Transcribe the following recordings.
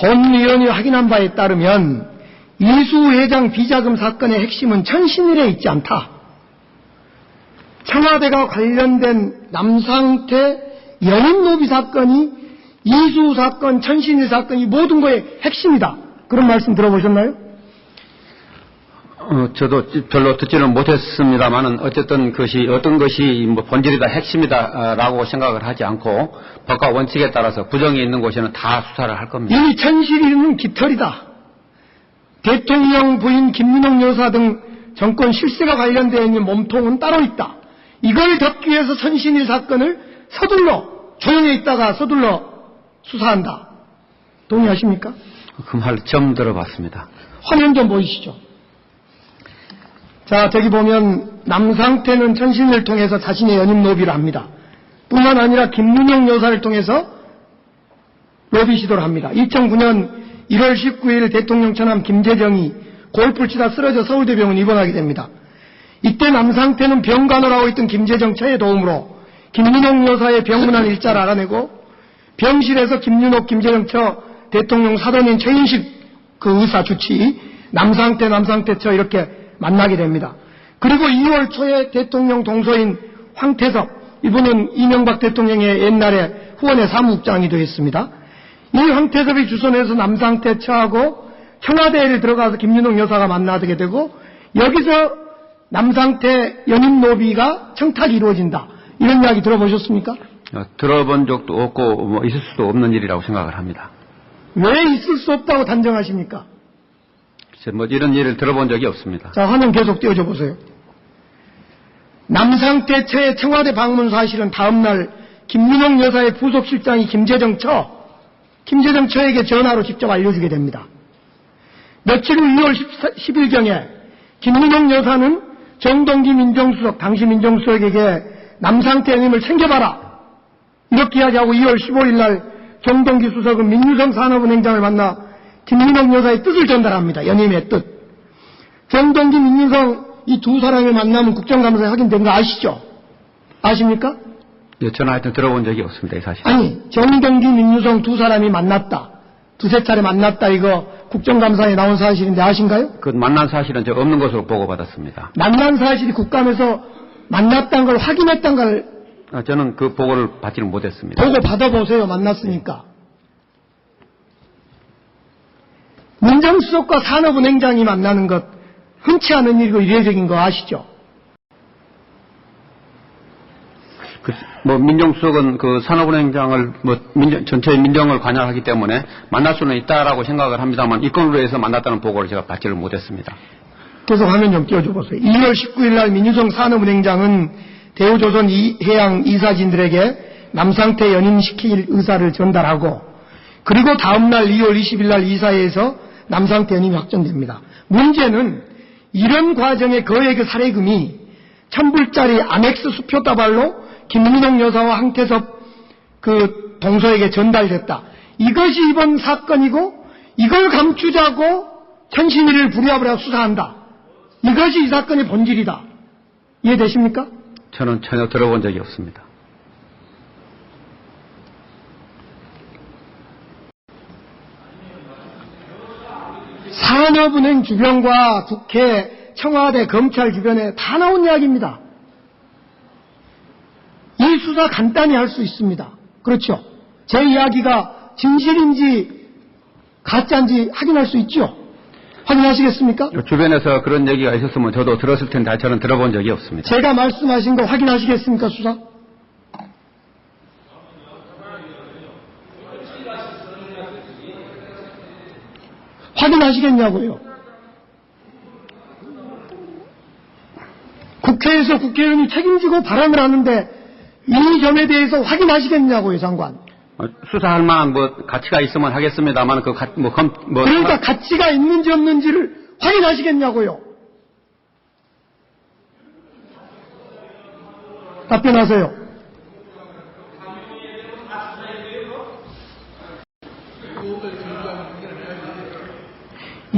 본위원이 확인한 바에 따르면 이수 회장 비자금 사건의 핵심은 천신일에 있지 않다. 청와대가 관련된 남상태 연임 노비 사건이 이수 사건, 천신일 사건이 모든 거의 핵심이다. 그런 말씀 들어보셨나요? 어, 저도 별로 듣지는 못했습니다만은 어쨌든 그것이 어떤 것이 뭐 본질이다 핵심이다라고 생각을 하지 않고 법과 원칙에 따라서 부정이 있는 곳에는 다 수사를 할 겁니다. 이 천실이는 깃털이다. 대통령 부인 김민옥 여사 등 정권 실세가 관련되어 있는 몸통은 따로 있다. 이걸 덮기 위해서 천신일 사건을 서둘러 조용히 있다가 서둘러 수사한다. 동의하십니까? 그 말 처음 들어봤습니다. 화면 좀 보이시죠. 자, 저기 보면 남상태는 천신을 통해서 자신의 연임 로비를 합니다. 뿐만 아니라 김문영 여사를 통해서 로비 시도를 합니다. 2009년 1월 19일 대통령 처남 김재정이 골프를 치다 쓰러져 서울대병원 입원하게 됩니다. 이때 남상태는 병간호를 하고 있던 김재정 처의 도움으로 김민옥 여사의 병문안 일자를 알아내고 병실에서 김윤옥, 김재정 처 대통령 사돈인 최인식 그 의사 주치 남상태, 남상태 처 이렇게 만나게 됩니다. 그리고 2월 초에 대통령 동서인 황태섭 이분은 이명박 대통령의 옛날에 후원의 사무국장이 되었습니다. 이 황태섭이 주선해서 남상태 처하고 청와대에 들어가서 김윤옥 여사가 만나게 되고 여기서 남상태 연임 노비가 청탁이 이루어진다. 이런 이야기 들어보셨습니까? 어, 들어본 적도 없고 뭐 있을 수도 없는 일이라고 생각을 합니다. 왜 있을 수 없다고 단정하십니까? 글쎄, 뭐 이런 일을 들어본 적이 없습니다. 자, 화면 계속 띄워줘 보세요. 남상태 처의 청와대 방문 사실은 다음날 김민옥 여사의 부속실장이 김재정 처, 김재정 처에게 전화로 직접 알려주게 됩니다. 며칠 후 2월 10일경에 김민옥 여사는 정동기 민정수석, 당시 민정수석에게 남상태 형님을 챙겨봐라. 이렇게 이야기하고 2월 15일 날 정동기 수석은 민유성 산업은행장을 만나 김민옥 여사의 뜻을 전달합니다. 연임의 뜻. 정동기, 민유성 이 두 사람을 만나면 국정감사에 확인된 거 아시죠? 아십니까? 예, 저는 하여튼 들어본 적이 없습니다. 이 사실. 아니, 정동기, 민유성 두 사람이 만났다. 두세 차례 만났다. 이거 국정감사에 나온 사실인데 아신가요? 그 만난 사실은 저 없는 것으로 보고받았습니다. 만난 사실이 국감에서 만났다는 걸 확인했다는 걸 아, 저는 그 보고를 받지는 못했습니다. 보고 받아보세요. 만났으니까. 민정수석과 산업은행장이 만나는 것 흔치 않은 일이고 이례적인 거 아시죠? 그, 뭐 민정수석은 그 산업은행장을 뭐 민정, 전체 민정을 관여하기 때문에 만날 수는 있다라고 생각을 합니다만 이 건으로 해서 만났다는 보고를 제가 받지를 못했습니다. 계속 화면 좀 띄워줘 보세요. 2월 19일 날 민유성 산업은행장은 대우조선 해양 이사진들에게 남상태 연임시킬 의사를 전달하고 그리고 다음날 2월 20일 날 이사회에서 남상태 연임이 확정됩니다. 문제는 이런 과정의 거액의 사례금이 천불짜리 아넥스 수표 다발로 김민옥 여사와 황태섭 그 동서에게 전달됐다. 이것이 이번 사건이고 이걸 감추자고 천신이를 하고 수사한다. 이것이 이 사건의 본질이다. 이해되십니까? 저는 전혀 들어본 적이 없습니다. 산업은행 주변과 국회, 청와대, 검찰 주변에 다 나온 이야기입니다. 이 수사 간단히 할 수 있습니다. 그렇죠? 제 이야기가 진실인지 가짜인지 확인할 수 있죠? 확인하시겠습니까? 주변에서 그런 얘기가 있었으면 저도 들었을 텐데 저는 들어본 적이 없습니다. 제가 말씀하신 거 확인하시겠습니까, 수사? 확인하시겠냐고요. 국회에서 국회의원이 책임지고 발언을 하는데 이 점에 대해서 확인하시겠냐고요, 장관. 어, 수사할 만한 뭐 가치가 있으면 하겠습니다만 그 가, 뭐, 검, 뭐 그러니까 가치가 있는지 없는지를 확인하시겠냐고요. 답변하세요.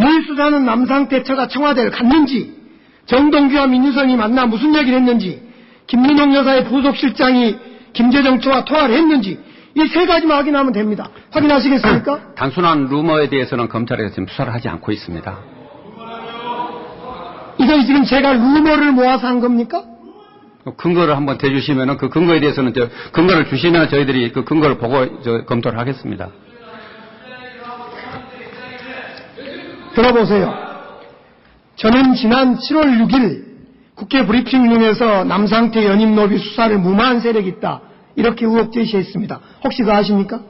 이 수사는 남상태처가 청와대를 갔는지, 정동기와 민유성이 만나 무슨 얘기를 했는지, 김민홍 여사의 부속실장이 김재정 처와 통화를 했는지, 이 세 가지만 확인하면 됩니다. 확인하시겠습니까? 단순한 루머에 대해서는 검찰에서 지금 수사를 하지 않고 있습니다. 이거 지금 제가 루머를 모아서 한 겁니까? 그 근거를 한번 대주시면은 그 근거에 대해서는 저 근거를 주시면 저희들이 그 근거를 보고 저 검토를 하겠습니다. 들어보세요. 저는 지난 7월 6일 국회 브리핑룸에서 남상태 연임 노비 수사를 무마한 세력이 있다. 이렇게 의혹 제시했습니다. 혹시 그거 아십니까?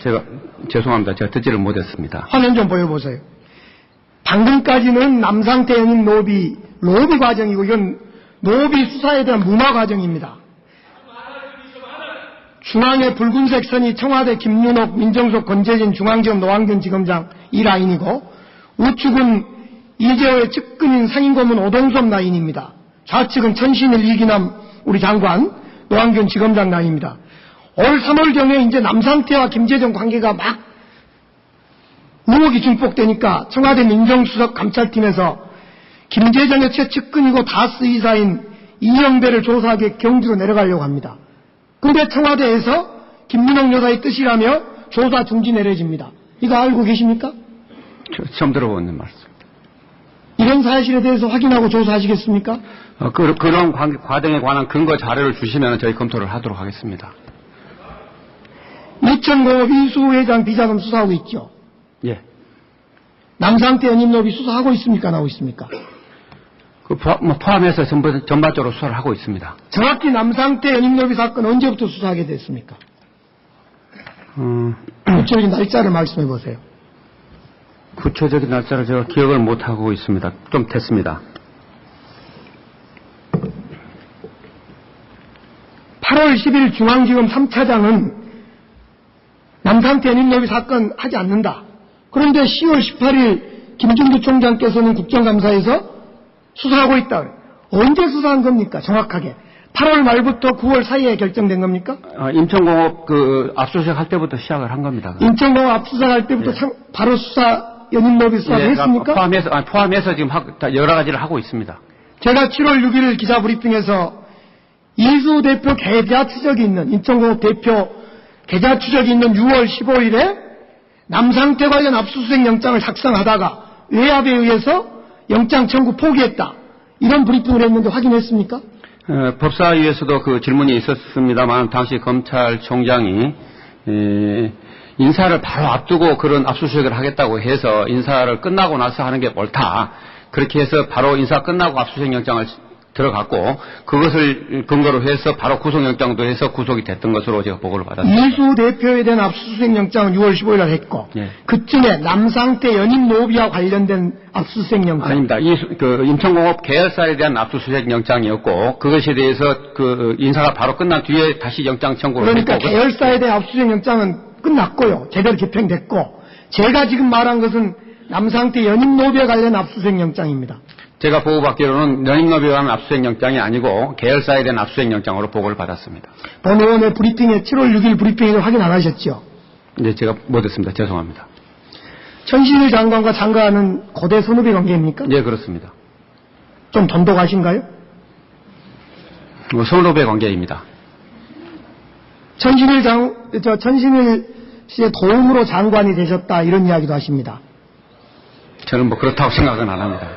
제가 죄송합니다. 제가 듣지를 못했습니다. 화면 좀 보여보세요. 방금까지는 남상태 연임 노비, 로비 과정이고 이건 노비 수사에 대한 무마 과정입니다. 중앙의 붉은색 선이 청와대 김윤옥, 민정수석 권재진, 중앙지검 노환균 지검장 이 라인이고 우측은 이재호의 측근인 상인고문 오동섭 라인입니다. 좌측은 천신일 이기남 우리 장관, 노환균 지검장 라인입니다. 올 3월경에 이제 남상태와 김재정 관계가 막 의혹이 증폭되니까 청와대 민정수석 감찰팀에서 김재정의 최측근이고 다스 이사인 이영배를 조사하기 경주로 내려가려고 합니다. 근데 청와대에서 김민홍 여사의 뜻이라며 조사 중지 내려집니다. 이거 알고 계십니까? 저- 처음 들어보는 말씀. 이런 사실에 대해서 확인하고 조사하시겠습니까? 어, 그, 관- 과정에 관한 근거 자료를 주시면 저희 검토를 하도록 하겠습니다. 이천공업 이수회장 비자금 수사하고 있죠. 예. 남상태 연임노비 수사하고 있습니까? 나오고 있습니까? 그 포함, 뭐 포함해서 전부, 전반적으로 수사를 하고 있습니다. 정확히 남상태 연임노비 사건 언제부터 수사하게 됐습니까? 음, 구체적인 날짜를 말씀해 보세요. 구체적인 날짜를 제가 기억을 못하고 있습니다. 좀 됐습니다. 8월 10일 중앙지검 3차장은 남상태 연임노비 사건 하지 않는다. 그런데 10월 18일 김준규 총장께서는 국정감사에서 수사하고 있다. 언제 수사한 겁니까? 정확하게. 8월 말부터 9월 사이에 결정된 겁니까? 어, 인천공업 그 압수수색 할 때부터 시작을 한 겁니다. 인천공업 압수수색 할 때부터 참- 바로 수사 연임노비 수사 예, 했습니까? 포함해서, 아니, 포함해서 지금 하- 다 여러 가지를 하고 있습니다. 제가 7월 6일 기자 브리핑에서 이수 대표 계좌 추적이 있는 인천공업 대표 계좌 추적이 있는 6월 15일에 남상태 관련 압수수색 영장을 작성하다가 외압에 의해서 영장 청구 포기했다. 이런 브리핑을 했는데 확인했습니까? 어, 법사위에서도 그 질문이 있었습니다만 당시 검찰총장이 에, 인사를 바로 앞두고 그런 압수수색을 하겠다고 해서 인사를 끝나고 나서 하는 게 옳다. 그렇게 해서 바로 인사 끝나고 압수수색 영장을 들어갔고 그것을 근거로 해서 바로 구속영장도 해서 구속이 됐던 것으로 제가 보고를 받았습니다. 이수 대표에 대한 압수수색 영장은 6월 15일 날 했고 예. 그쯤에 남상태 연임 노비와 관련된 압수수색 영장 아닙니다. 이, 수- 그, 인천공업 계열사에 대한 압수수색 영장이었고, 그것에 대해서 그, 인사가 바로 끝난 뒤에 다시 영장 청구를 그러니까 했고, 계열사에 대한 압수수색 영장은 끝났고요. 제대로 집행됐고 제가 지금 말한 것은 남상태 연임 노비에 관련 압수수색 영장입니다. 제가 보고받기로는 연임노비에 관한 압수수색 영장이 아니고, 계열사에 대한 압수수색 영장으로 보고를 받았습니다. 본 의원의 브리핑에 7월 6일 브리핑에도 확인 안 하셨죠? 이제 제가 못했습니다. 죄송합니다. 천신일 장관과 장관은 고대 선후배 관계입니까? 예, 그렇습니다. 좀 돈독하신가요? 뭐, 선후배 관계입니다. 천신일 장, 저 천신일 씨의 도움으로 장관이 되셨다 이런 이야기도 하십니다. 저는 뭐 그렇다고 생각은 안 합니다.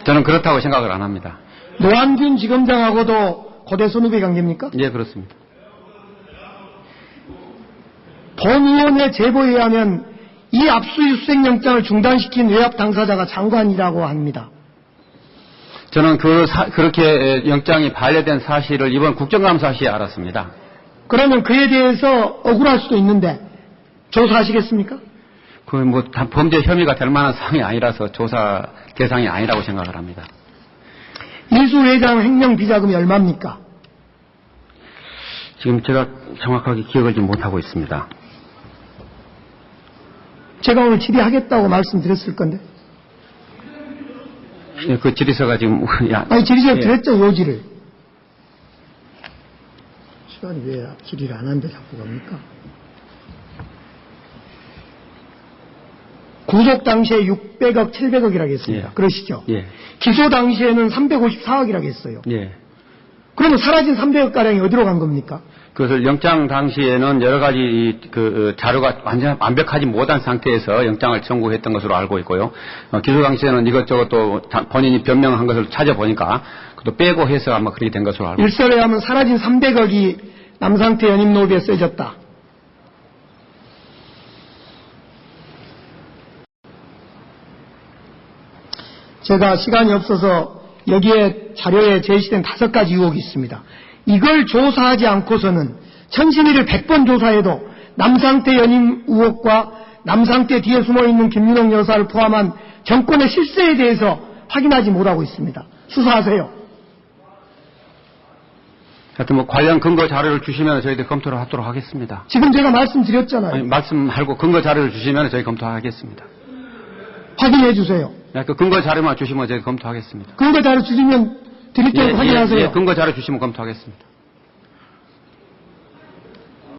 예? 저는 그렇다고 생각을 안 합니다. 노한균 지검장하고도 고대 선 후배 관계입니까? 예, 그렇습니다. 본 의원의 제보에 의하면 이 압수수색 영장을 중단시킨 외압 당사자가 장관이라고 합니다. 저는 그, 사- 그렇게 영장이 반려된 사실을 이번 국정감사 시에 알았습니다. 그러면 그에 대해서 억울할 수도 있는데 조사하시겠습니까? 그뭐 범죄 혐의가 될 만한 사항이 아니라서 조사 대상이 아니라고 생각을 합니다. 이수 회장 횡령 비자금이 얼마입니까? 지금 제가 정확하게 기억을 좀 못하고 있습니다. 제가 오늘 질의하겠다고 말씀드렸을 건데. 예, 그 질의서가 지금 야, 아니, 질의를 예. 드렸죠, 요지를. 시간이 왜 질의를 안 하는데 자꾸 갑니까? 구속 당시에 600억, 700억이라고 했습니다. 예. 그러시죠? 예, 기소 당시에는 354억이라고 했어요. 예, 그러면 사라진 300억 가량이 어디로 간 겁니까? 그것을 영장 당시에는 여러 가지 이, 그 어, 자료가 완전 완벽하지 못한 상태에서 영장을 청구했던 것으로 알고 있고요. 어, 기소 당시에는 이것저것 또 다- 본인이 변명한 것을 찾아보니까 그것도 빼고 해서 아마 그렇게 된 것으로 알고 있습니다. 일설에 하면 사라진 300억이 남상태 연임 노비에 쓰여졌다. 제가 시간이 없어서 여기에 자료에 제시된 다섯 가지 의혹이 있습니다. 이걸 조사하지 않고서는 천신이를 100번 조사해도 남상태 연임 의혹과 남상태 뒤에 숨어 있는 김윤영 여사를 포함한 정권의 실세에 대해서 확인하지 못하고 있습니다. 수사하세요. 하여튼 뭐 관련 근거 자료를 주시면 저희들 검토를 하도록 하겠습니다. 지금 제가 말씀드렸잖아요. 아니, 말씀하고 근거 자료를 주시면 저희 검토하겠습니다. 확인해 주세요. 네, 그 근거 자료만 주시면 저희 검토하겠습니다. 근거 자료 주시면 드릴게요. 예, 확인하세요. 예, 예, 근거 자료 주시면 검토하겠습니다.